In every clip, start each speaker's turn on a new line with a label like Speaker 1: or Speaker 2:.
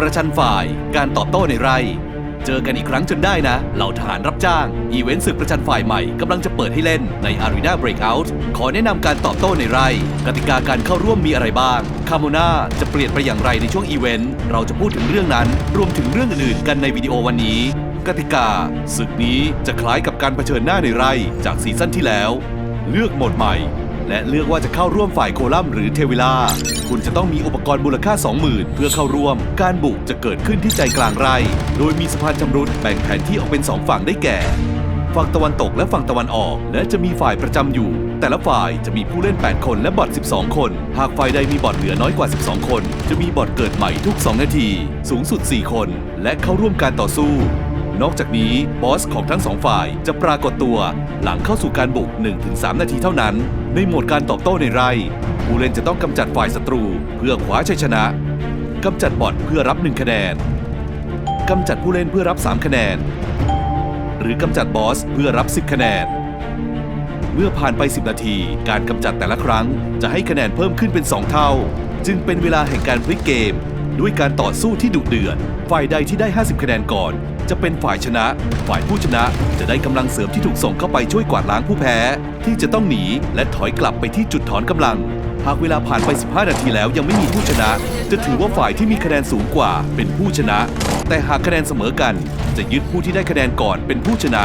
Speaker 1: ประชันฝ่ายการตอบโต้ในไร่ เจอกันอีกครั้งจนได้นะ เหล่าทหารรับจ้าง อีเวนต์ศึกประชันฝ่ายใหม่กำลังจะเปิดให้เล่นใน Arena Breakout ขอแนะนำการตอบโต้ในไร่ กติกาการเข้าร่วมมีอะไรบ้างคาโมนาจะเปลี่ยนไปอย่างไรในช่วงอีเวนต์เราจะพูดถึงเรื่องนั้น รวมถึงเรื่องอื่นๆกันในวิดีโอวันนี้ กติกาศึกนี้จะคล้ายกับการเผชิญหน้าในไร่จากซีซั่นที่แล้ว เลือกโหมดใหม่ และเลือกว่าจะเข้าร่วมฝ่ายโคลัมน์หรือเทวิล่า คุณจะต้องมีอุปกรณ์มูลค่า 20,000 เพื่อเข้าร่วม การบุกจะเกิดขึ้นที่ใจกลางไร่ โดยมีสะพานชำรุดแบ่งแผนที่ออกเป็น 2 ฝั่งได้แก่ ฝั่งตะวันตกและฝั่งตะวันออก และจะมีฝ่ายประจำอยู่ แต่ละฝ่ายจะมีผู้เล่น 8 คนและบอท12 คน หากฝ่ายใดมีบอทเหลือน้อยกว่า 12 คน จะมีบอทเกิดใหม่ทุก 2 นาที สูงสุด 4 คน และเข้าร่วมการต่อสู้ นอกจากนี้บอสของทั้งสองฝ่ายจะปรากฏตัว หลังเข้าสู่การบุก 1-3 นาทีเท่านั้น ในโหมดการตอบโต้ในไร่ ผู้เล่นจะต้องกำจัดฝ่ายศัตรูเพื่อคว้าชัยชนะกำจัดบอทเพื่อรับ 1 คะแนนกำจัดผู้เล่นเพื่อรับ 3 คะแนน หรือกำจัดบอสเพื่อรับ 10 คะแนน เมื่อผ่านไป 10 นาที การกำจัดแต่ละครั้งจะให้คะแนนเพิ่มขึ้นเป็น 2 เท่า จึงเป็นเวลาแห่งการพลิกเกม ด้วยการต่อสู้ที่ดุเดือด ฝ่ายใดที่ได้ 50 คะแนนก่อน จะเป็นฝ่ายชนะ ฝ่ายผู้ชนะจะได้กำลังเสริมที่ถูกส่งเข้าไปช่วยกวาดล้างผู้แพ้ ที่จะต้องหนีและถอยกลับไปที่จุดถอนกำลัง หากเวลาผ่านไป 15 นาทีแล้วยังไม่มีผู้ชนะ จะถือว่าฝ่ายที่มีคะแนนสูงกว่าเป็นผู้ชนะ แต่หากคะแนนเสมอกัน จะยึดผู้ที่ได้คะแนนก่อนเป็นผู้ชนะ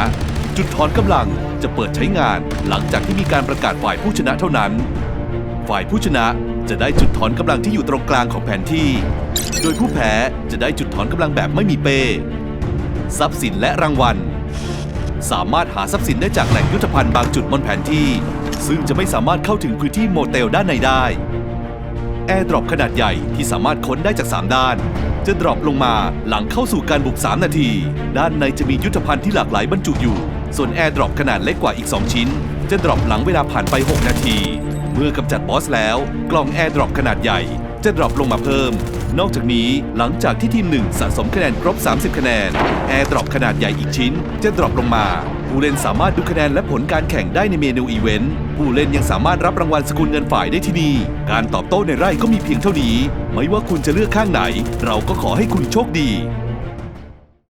Speaker 1: จุดถอนกำลังจะเปิดใช้งาน หลังจากที่มีการประกาศฝ่ายผู้ชนะเท่านั้น ฝ่ายผู้ชนะจะได้จุดถอนกำลังที่อยู่ตรงกลางของแผนที่ โดยผู้แพ้จะได้จุดถอนกำลังแบบไม่มีเป้ ทรัพย์สินและรางวัล สามารถหาทรัพย์สินได้จากแหล่งยุทธภัณฑ์บางจุดบนแผนที่ ซึ่งจะไม่สามารถเข้าถึงพื้นที่โมเตลด้านในได้ แอร์ดรอปขนาดใหญ่ที่สามารถค้นได้จาก 3 ด้าน จะดรอปลงมาหลังเข้าสู่การบุก 3 นาที ด้านในจะมียุทธภัณฑ์ที่หลากหลายบรรจุอยู่ ส่วนแอร์ดรอปขนาดเล็กกว่าอีก 2 ชิ้น จะดรอปหลังเวลาผ่านไป 6 นาที เมื่อกำจัดบอสแล้ว กล่องแอร์ดรอปขนาดใหญ่ จะดรอปลงมาเพิ่ม นอกจากนี้หลังจากที่ทีมหนึ่งสะสมคะแนนครบ 30 คะแนน แอร์ดรอปขนาดใหญ่อีกชิ้น จะดรอปลงมา ผู้เล่นสามารถดูคะแนนและผลการแข่งได้ในเมนูอีเวนต์ ผู้เล่นยังสามารถรับรางวัลสกุลเงินฝ่ายได้ที่นี่ การตอบโต้ในไร่ก็มีเพียงเท่านี้ ไม่ว่าคุณจะเลือกข้างไหน เราก็ขอให้คุณโชคดี